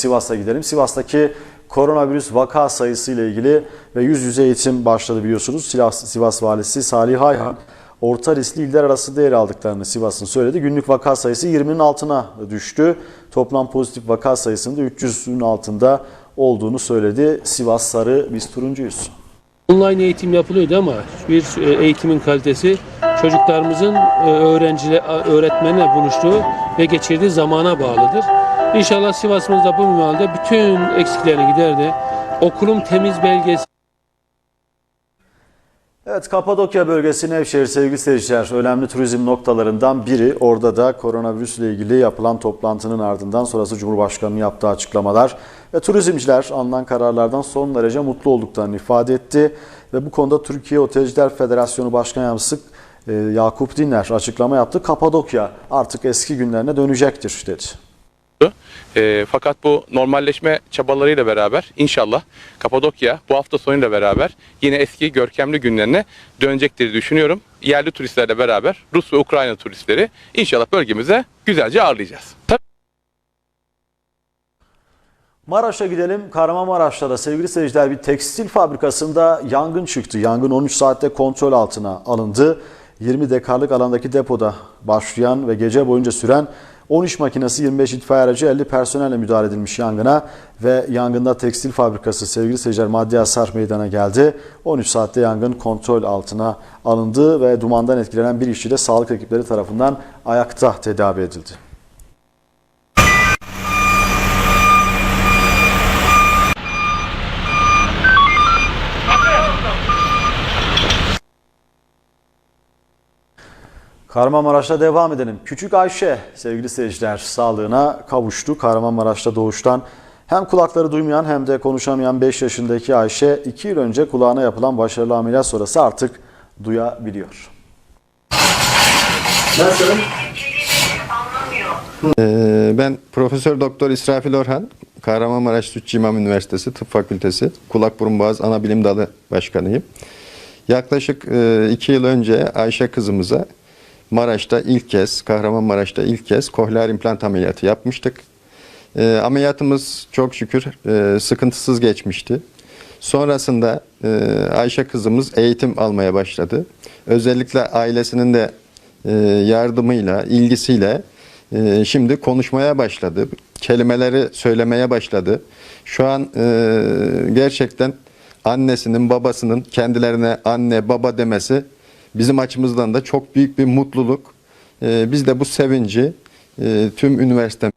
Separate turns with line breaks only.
Sivas'a gidelim. Sivas'taki koronavirüs vaka sayısı ile ilgili ve yüz yüze eğitim başladı biliyorsunuz. Sivas, Sivas Valisi Salih Ayhan orta riskli iller arasında yer aldıklarını Sivas'ın söyledi. Günlük vaka sayısı 20'nin altına düştü. Toplam pozitif vaka sayısının da 300'ün altında olduğunu söyledi. Sivas Sarı biz turuncuyuz.
Online eğitim yapılıyordu ama bir e, eğitimin kalitesi çocuklarımızın e, öğrenciyle öğretmenle buluştuğu ve geçirdiği zamana bağlıdır. İnşallah Sivas'ımızda bu minvalde bütün eksiklerini giderdi. Okulum temiz belgesi
Evet Kapadokya bölgesi Nevşehir sevgili seyirciler önemli turizm noktalarından biri. Orada da koronavirüsle ilgili yapılan toplantının ardından sonrası Cumhurbaşkanı'nın yaptığı açıklamalar ve turizmciler alınan kararlardan son derece mutlu olduklarını ifade etti. Ve bu konuda Türkiye Otelciler Federasyonu Başkan Yardımcısı e, Yakup Dinler açıklama yaptı. Kapadokya artık eski günlerine dönecektir dedi.
E, fakat bu normalleşme çabalarıyla beraber inşallah Kapadokya bu hafta sonuyla beraber yine eski görkemli günlerine dönecektir düşünüyorum. Yerli turistlerle beraber Rus ve Ukrayna turistleri inşallah bölgemize güzelce ağırlayacağız.
Maraş'a gidelim. Kahramanmaraş'ta da sevgili seyirciler bir tekstil fabrikasında yangın çıktı. Yangın 13 saatte kontrol altına alındı. 20 dekarlık alandaki depoda başlayan ve gece boyunca süren 13 makinesi 25 itfaiye aracı 50 personelle müdahale edilmiş yangına ve yangında tekstil fabrikası sevgili seyirciler maddi hasar meydana geldi. 13 saatte yangın kontrol altına alındı ve dumandan etkilenen bir işçi de sağlık ekipleri tarafından ayakta tedavi edildi. Kahramanmaraş'ta devam edelim. Küçük Ayşe sevgili seyirciler sağlığına kavuştu. Kahramanmaraş'ta doğuştan hem kulakları duymayan hem de konuşamayan 5 yaşındaki Ayşe 2 yıl önce kulağına yapılan başarılı ameliyat sonrası artık duyabiliyor. Nasılsın?
Ee, Ben Profesör Doktor İsrafil Orhan, Kahramanmaraş Sütçü İmam Üniversitesi Tıp Fakültesi Kulak Burun Boğaz Ana Bilim Dalı Başkanıyım. Yaklaşık e, iki yıl önce Ayşe kızımıza Maraş'ta ilk kez, Kahramanmaraş'ta ilk kez kohlear implant ameliyatı yapmıştık. E, Ameliyatımız çok şükür e, sıkıntısız geçmişti. Sonrasında e, Ayşe kızımız eğitim almaya başladı. Özellikle ailesinin de e, yardımıyla, ilgisiyle e, şimdi konuşmaya başladı. Kelimeleri söylemeye başladı. Şu an e, gerçekten annesinin, babasının kendilerine anne, baba demesi bizim açımızdan da çok büyük bir mutluluk. E, biz de bu sevinci e, tüm üniversite